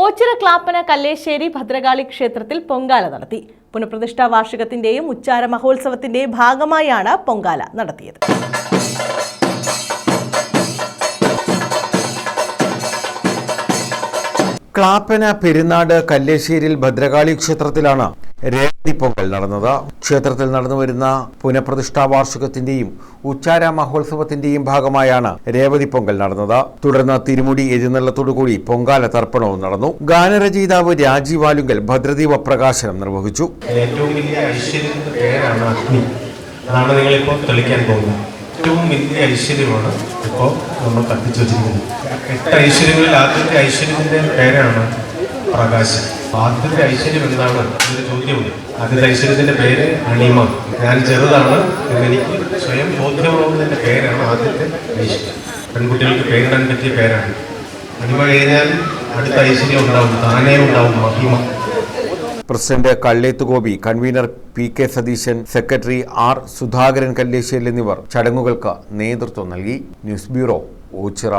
ഓച്ചിറ ക്ലാപ്പന കല്ലേശ്ശേരി ഭദ്രകാളി ക്ഷേത്രത്തിൽ പൊങ്കാല നടത്തി. പുനഃപ്രതിഷ്ഠാ വാർഷികത്തിന്റെയും ഉച്ചാര മഹോത്സവത്തിന്റെയും ഭാഗമായാണ് പൊങ്കാല നടത്തിയത്. ക്ലാപ്പന പെരുന്നാട് കല്ലേശ്ശേരിയിൽ ഭദ്രകാളി ക്ഷേത്രത്തിലാണ് രേവതി പൊങ്കൽ നടന്നത്. ക്ഷേത്രത്തിൽ നടന്നുവരുന്ന പുനഃപ്രതിഷ്ഠാ വാർഷികത്തിന്റെയും ഉച്ചാര മഹോത്സവത്തിന്റെയും ഭാഗമായാണ് രേവതി പൊങ്കൽ നടന്നത്. തുടർന്ന് തിരുമുടി എഴുന്നള്ളത്തോടുകൂടി പൊങ്കാല തർപ്പണവും നടന്നു. ഗാനരചയിതാവ് രാജീവ് ആലുങ്കൽ ഭദ്രദീപ പ്രകാശനം നിർവഹിച്ചു. ഏറ്റവും വലിയ ഐശ്വര്യത്തിന്റെ തെളിക്കാൻ ഏറ്റവും വലിയ ഐശ്വര്യമാണ് ഇപ്പോൾ നമ്മൾ കത്തിച്ചു വെച്ചിരിക്കുന്നത് എട്ട് ഐശ്വര്യങ്ങളിൽ ആദ്യത്തെ ഐശ്വര്യത്തിന്റെ പേരാണ് പ്രകാശം. ആദ്യത്തെ ഐശ്വര്യം എന്താണ്? എന്നൊരു ചോദ്യമുണ്ട്. ആദ്യത്തെ ഐശ്വര്യത്തിന്റെ പേര് അണിമ ഞാൻ ചെറുതാണ് എനിക്ക് സ്വയം ബോധ്യമാവുന്നതിന്റെ പേരാണ് ആദ്യത്തെ ഐശ്വര്യം. പെൺകുട്ടികൾക്ക് പേരിടാൻ പറ്റിയ പേരാണ്. അണിമ കഴിഞ്ഞാൽ അടുത്ത ഐശ്വര്യം ഉണ്ടാവും താനേ ഉണ്ടാവും മഹിമ. President Kalleth Gopi convener P K Satheesan secretary R Sudhakaran Kalleshery എന്നിവർ ചടങ്ങുകൾക്ക് നേതൃത്വം നൽകി. News bureau Ochira.